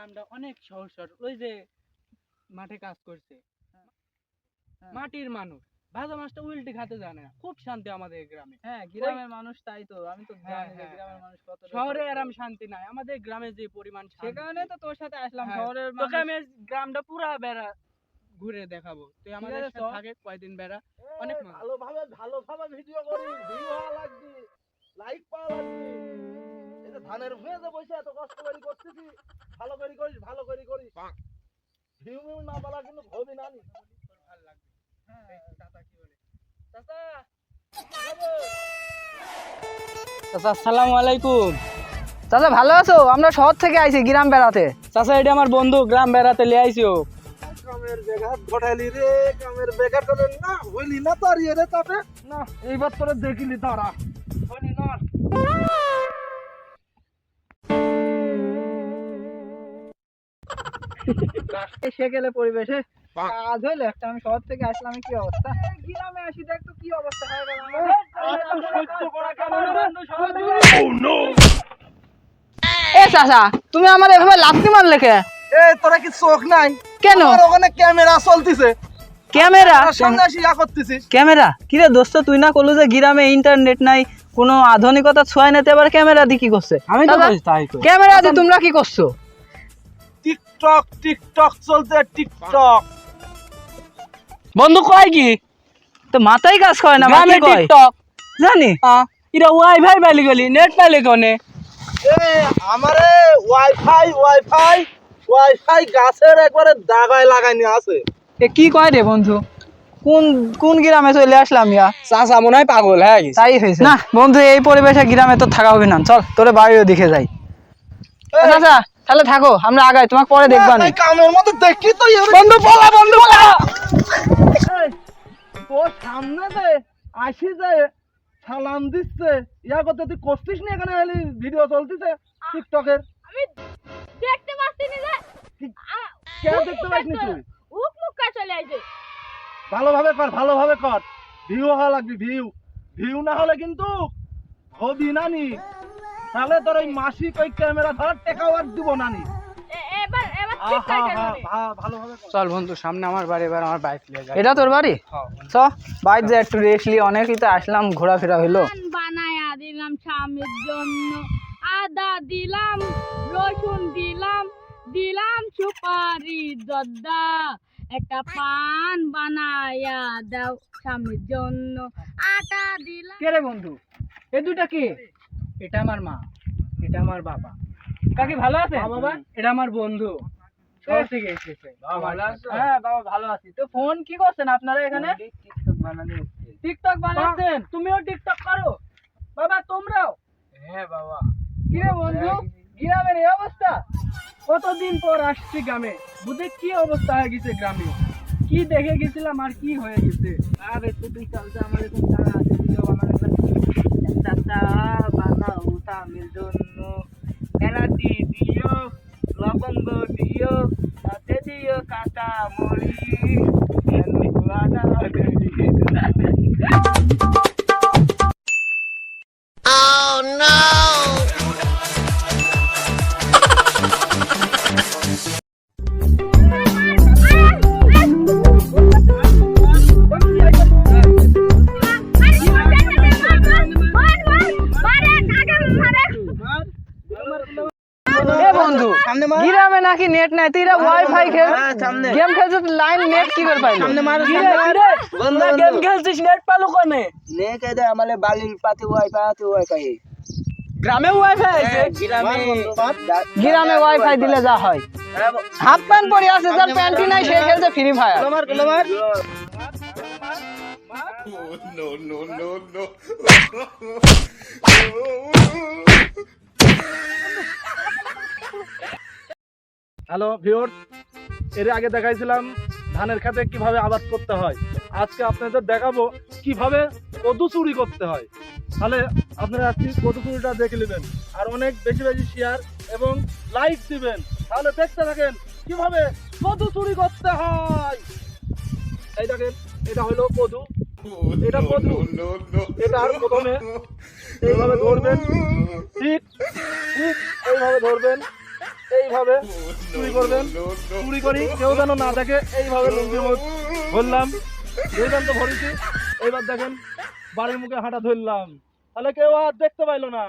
গ্রামটা অনেক সহজ সরল। ওই যে মাঠে কাজ করছে। হ্যাঁ। মাটির মানুষ। ভাজা মাছটা উল্টে খেতে জানে না। খুব শান্তি আমাদের গ্রামে। হ্যাঁ গ্রামের মানুষ তাই তো। আমি তো হ্যাঁ, জানি যে হ্যাঁ, গ্রামের হ্যাঁ। মানুষ কত শহরে আরাম শান্তি নাই। আমাদের গ্রামে যে পরিমাণ শান্তি। কারণে তো তোর সাথে আসলাম। হ্যাঁ, শহরের তোকে আমি গ্রামটা পুরা বেড়া ঘুরে দেখাবো। তুই আমাদের সাথে থাকে কয়দিন বেড়া? অনেক। ভালোভাবে ভালোভাবে ভিডিও করি। ভিউ হওয়া লাগবে। লাইক পাওয়া লাগবে। এই যে ধানের ভুঁয়ে যে বসে এত কষ্ট করে করতেছি। ভালো করে করিস ভালো করে করিস। ভিউ না বলা কিন্তু হবি না নি। চাচা আসসালামু আলাইকুম। চাচা ভালো আছো? আমরা শহর থেকে আইছি গ্রাম বেড়াতে। চাচা এটা আমার বন্ধু গ্রাম বেড়াতে লিয়ে আইছি। ও কামের বেঘাত ঘটাইলি রে কামের বেঘাত তোরে না হইলি না তোর ইয়ে রে তবে না এইবার তোরে দেখিলি তারা হইলি না। সে গেলে পরিবেশে কাজ হইল একটা আমি শহর থেকে আসলাম কি অবস্থা? গ্রামে আসি দেখ তো কি অবস্থা হয়ে গেল এ চাচা তুমি আমার এভাবে লাফতি মারলে কে? এ তোরা কি চোখ নাই? কেন? ওখানে ক্যামেরা চলতিছে। ক্যামেরা? এসে ক্যামেরা? কিরে দোস্ত তুই না করল যে গ্রামে ইন্টারনেট নাই কোনো আধুনিকতা ছোঁয় নাতে আবার ক্যামেরা দিয়ে কি করছে? আমি তো তাই ক্যামেরা দিয়ে তোমরা কি করছ? টিকটক টিকটক চলতে টিকটক। বন্ধু কয় কি? তো মাথায় কাজ করে না টিকটক। জানি। এটা ওয়াইফাই পাইলি গলি নেট পাইলি কোনে? আমারে ওয়াইফাই ওয়াইফাই ওয়াইফাই গাছের একবারে দাগায় লাগাইনি আছে। এ কি কয় রে বন্ধু? কোন কোন গ্রামে চলে আসলাম ইয়া? চাচা মনে হয় পাগল হ্যাঁ তাই হয়েছে। না। বন্ধু এই পরিবেশে গ্রামে তো থাকা হবে না। চল তোরে বাড়িও দেখে যাই। চাচা তাহলে থাকো আমরা আগাই তোমাকে পরে দেখবা না কামের মধ্যে দেখি তো বন্ধু পলা বন্ধু পলা এই, তোর সামনে যে আসি যে সালাম দিচ্ছে ইয়া করতে তুই করছিস না এখানে এলি ভিডিও চলতেছে টিকটকের? আমি দেখতে পাচ্ছি না যে কি- দেখতে করে- তুই? উক মুখ করে চলে আইছে। ভালোভাবে কর ভালোভাবে কর। ভিউ হওয়া লাগবে ভিউ ভিউ না হলে কিন্তু হবি নানি তাহলে তোর ওই মাসিক ওই ক্যামেরা ধরার টেকাও আর দিব ভালোভাবে কর চল বন্ধু সামনে আমার বাড়ি এবার আমার বাইক নিয়ে যাই এটা তোর বাড়ি? চ বাইর যে একটু রেস্ট অনেকই তো আসলাম ঘোরাফেরা হইল বানায়া দিলাম স্বামীর জন্য। আদা দিলাম রসুন দিলাম দিলাম সুপারি জর্দা। একটা পান বানায়া দাও স্বামীর জন্য। আটা দিলাম। কে রে বন্ধু? এ দুটা কে? এটা আমার মা এটা আমার বাবা। কাকি ভালো আছে বাবা। এটা আমার বন্ধু। শহর থেকে এসেছে হ্যাঁ বাবা ভালো আছি। তো ফোন কি করছেন আপনারা এখানে? টিকটক বানাচ্ছেন? তুমিও টিকটক করো। বাবা তোমরাও? হ্যাঁ বাবা। কি রে বন্ধু? গ্রামের এই অবস্থা? কতদিন পর আসছি গ্রামে? বুঝে কি অবস্থা হয়ে গেছে গ্রামে? কি দেখে গেছিলাম আর কি হয়ে গেছে? আর তুই চলতে আমার এরকম আছে ভিডিও বানানো মরি এ বন্ধু গ্রামে নাকি নেট নাই তুই ওয়াইফাই খেল গেম খেলছিস লাইন নেট কি করে পাইলি গেম খেলছিস নেট পালু কোনে নে কে দে আমালে বালির পাতি ওয়াইফাই আতি ওয়াইফাই গ্রামে ওয়াইফাই আছে গ্রামে ওয়াইফাই দিলে যা হয় হাফ প্যান্ট পরে আছে যার প্যান্টই নাই সে খেলছে ফ্রি ফায়ার তোমার তোমার হ্যালো ভিউয়ার্স এর আগে দেখাইছিলাম ধানের খেতে কীভাবে আবাদ করতে হয়। আজকে আপনাদের দেখাবো কীভাবে কদু চুরি করতে হয়। তাহলে আপনারা আজকে কদু চুরিটা দেখে নেবেন। আর অনেক বেশি বেশি শেয়ার এবং লাইক দিবেন। তাহলে দেখতে থাকেন কীভাবে কদু চুরি করতে হয়। এই দেখেন, এটা হলো কদু। এটা কদু। এটা আর প্রথমে এইভাবে ধরবেন। ঠিক ঠিক এইভাবে ধরবেন। এইভাবে চুরি করবেন, চুরি করি, কেউ যেন না দেখে, এইভাবে লুঙ্গির মুখ তো ভরেছি এইবার দেখেন, বাড়ির মুখে হাঁটা ধরলাম। তাহলে কেউ আর দেখতে পাইলো না।